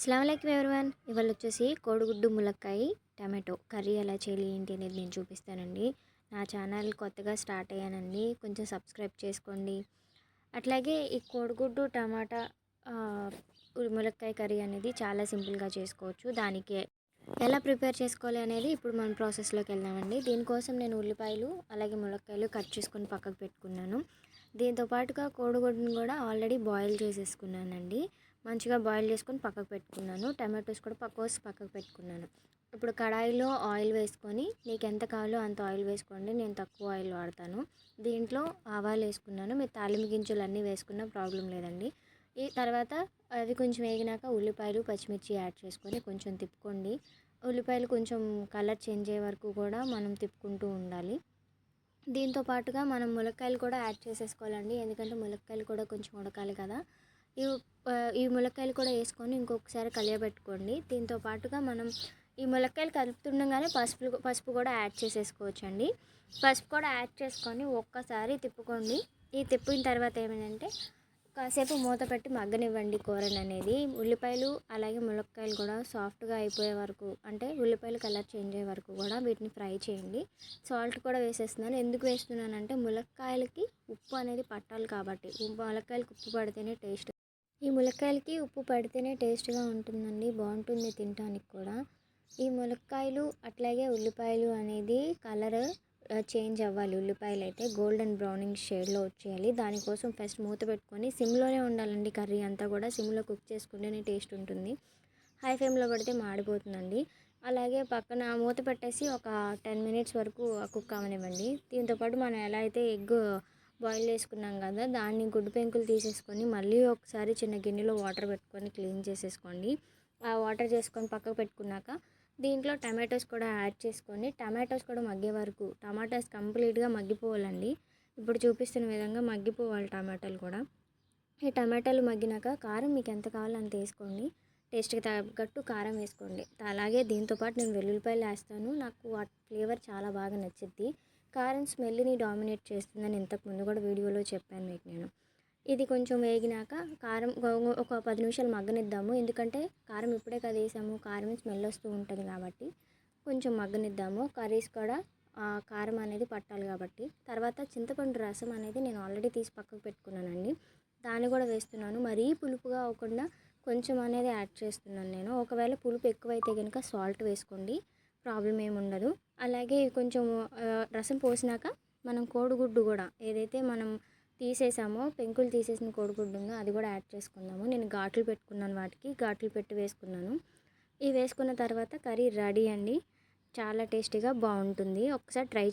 అస్సలం ఎవరివన్. ఇవాళ వచ్చేసి కోడిగుడ్డు ములక్కాయ టమాటో కర్రీ ఎలా చేయాలి ఏంటి అనేది నేను చూపిస్తానండి. నా ఛానల్ కొత్తగా స్టార్ట్ అయ్యానండి. కొంచెం సబ్స్క్రైబ్ చేసుకోండి. అట్లాగే ఈ కోడిగుడ్డు టమాటా ములక్కాయ కర్రీ అనేది చాలా సింపుల్గా చేసుకోవచ్చు. దానికి ఎలా ప్రిపేర్ చేసుకోవాలి అనేది ఇప్పుడు మనం ప్రాసెస్లోకి వెళ్దామండి. దీనికోసం నేను ఉల్లిపాయలు అలాగే ములక్కాయలు కట్ చేసుకొని పక్కకు పెట్టుకున్నాను. దీంతో పాటుగా కోడిగుడ్డును కూడా ఆల్రెడీ బాయిల్ చేసేసుకున్నానండి. మంచిగా బాయిల్ చేసుకొని పక్కకు పెట్టుకున్నాను. టమాటోస్ కూడా పక్క కోసి పక్కకు పెట్టుకున్నాను. ఇప్పుడు కడాయిలో ఆయిల్ వేసుకొని మీకు ఎంత కావాలో అంత ఆయిల్ వేసుకోండి. నేను తక్కువ ఆయిల్ వాడతాను. దీంట్లో ఆవాలు వేసుకున్నాను. మీరు తాలింపు గింజలు అన్నీ వేసుకున్నా ప్రాబ్లం లేదండి. ఈ తర్వాత అవి కొంచెం వేగినాక ఉల్లిపాయలు పచ్చిమిర్చి యాడ్ చేసుకొని కొంచెం తిప్పుకోండి. ఉల్లిపాయలు కొంచెం కలర్ చేంజ్ అయ్యే వరకు కూడా మనం తిప్పుకుంటూ ఉండాలి. దీంతో పాటుగా మనం ములక్కాయలు కూడా యాడ్ చేసేసుకోవాలండి. ఎందుకంటే ములక్కాయలు కూడా కొంచెం ఉడకాలి కదా. ఈ ఈ ములక్కాయలు కూడా వేసుకొని ఇంకొకసారి కలియబెట్టుకోండి. దీంతో పాటుగా మనం ఈ ములక్కాయలు కలుపుతుండగానే పసుపు పసుపు కూడా యాడ్ చేసేసుకోవచ్చండి. పసుపు కూడా యాడ్ చేసుకొని ఒక్కసారి తిప్పుకోండి. ఈ తిప్పిన తర్వాత ఏమిటంటే కాసేపు మూత పెట్టి మగ్గనివ్వండి కూరని అనేది. ఉల్లిపాయలు అలాగే ములక్కాయలు కూడా సాఫ్ట్గా అయిపోయే వరకు అంటే ఉల్లిపాయలు కలర్ చేంజ్ అయ్యే వరకు కూడా వీటిని ఫ్రై చేయండి. సాల్ట్ కూడా వేసేస్తున్నాను. ఎందుకు వేస్తున్నానంటే ములక్కాయలకి ఉప్పు అనేది పట్టాలి కాబట్టి. ఉప్పు- ములక్కాయలకి ఉప్పు పడితేనే టేస్ట్ ఈ ములక్కాయలకి ఉప్పు పడితేనే టేస్ట్గా ఉంటుందండి. బాగుంటుంది తినడానికి కూడా. ఈ ములక్కాయలు అట్లాగే ఉల్లిపాయలు అనేది కలర్ చేంజ్ అవ్వాలి. ఉల్లిపాయలు అయితే గోల్డెన్ బ్రౌనింగ్ షేడ్లో వచ్చేయాలి. దానికోసం ఫస్ట్ మూత పెట్టుకొని సిమ్లోనే ఉండాలండి కర్రీ అంతా కూడా. సిమ్లో కుక్ చేసుకుంటేనే టేస్ట్ ఉంటుంది. హై ఫ్లేమ్లో పెడితే మాడిపోతుందండి. అలాగే పక్కన మూత పెట్టేసి ఒక టెన్ మినిట్స్ వరకు కుక్ అవనివ్వండి దీంతోపాటు మనం ఎలా అయితే ఎగ్ బాయిల్ చేసుకున్నాం కదా దాన్ని గుడ్డు పెంకులు తీసేసుకొని మళ్ళీ ఒకసారి చిన్న గిన్నెలో వాటర్ పెట్టుకొని క్లీన్ చేసేసుకోండి. ఆ వాటర్ చేసుకొని పక్కకు పెట్టుకున్నాక దీంట్లో టమాటోస్ కూడా యాడ్ చేసుకొని టమాటోస్ కూడా మగ్గే వరకు టమాటాస్ కంప్లీట్గా మగ్గిపోవాలండి. ఇప్పుడు చూపిస్తున్న విధంగా మగ్గిపోవాలి టమాటాలు కూడా. ఈ టమాటాలు మగ్గినాక కారం మీకు ఎంత కావాలో అంత వేసుకోండి. టేస్ట్కి తగ్గట్టు కారం వేసుకోండి. అలాగే దీంతోపాటు నేను వెల్లుల్లిపాయలు వేస్తాను. నాకు ఆ ఫ్లేవర్ చాలా బాగా నచ్చింది కారం స్మెల్ని డామినేట్ చేస్తుందని ఇంతకు ముందు కూడా వీడియోలో చెప్పాను మీకు నేను. ఇది కొంచెం వేగినాక కారం ఒక పది నిమిషాలు మగ్గనిద్దాము. ఎందుకంటే కారం ఇప్పుడే కదా వేసాము కారం స్మెల్ వస్తూ ఉంటుంది కాబట్టి కొంచెం మగ్గనిద్దాము. కర్రీస్ కూడా కారం అనేది పట్టాలి కాబట్టి. తర్వాత చింతపండు రసం అనేది నేను ఆల్రెడీ తీసి పక్కకు పెట్టుకున్నానండి. దాన్ని కూడా వేస్తున్నాను. మరీ పులుపుగా అవ్వకుండా కొంచెం అనేది యాడ్ చేస్తున్నాను నేను. ఒకవేళ పులుపు ఎక్కువైతే కనుక సాల్ట్ వేసుకోండి. ప్రాబ్లం ఏమి ఉండదు. అలాగే కొంచెం రసం పోసినాక మనం కోడిగుడ్డు కూడా ఏదైతే మనం తీసేసామో పెంకులు తీసేసిన కోడిగుడ్డు ఉందో అది కూడా యాడ్ చేసుకుందాము. నేను ఘాట్లు పెట్టుకున్నాను వాటికి ఘాట్లు పెట్టి వేసుకున్నాను. ఇవి వేసుకున్న తర్వాత కర్రీ రెడీ అండి. చాలా టేస్టీగా బాగుంటుంది. ఒకసారి ట్రై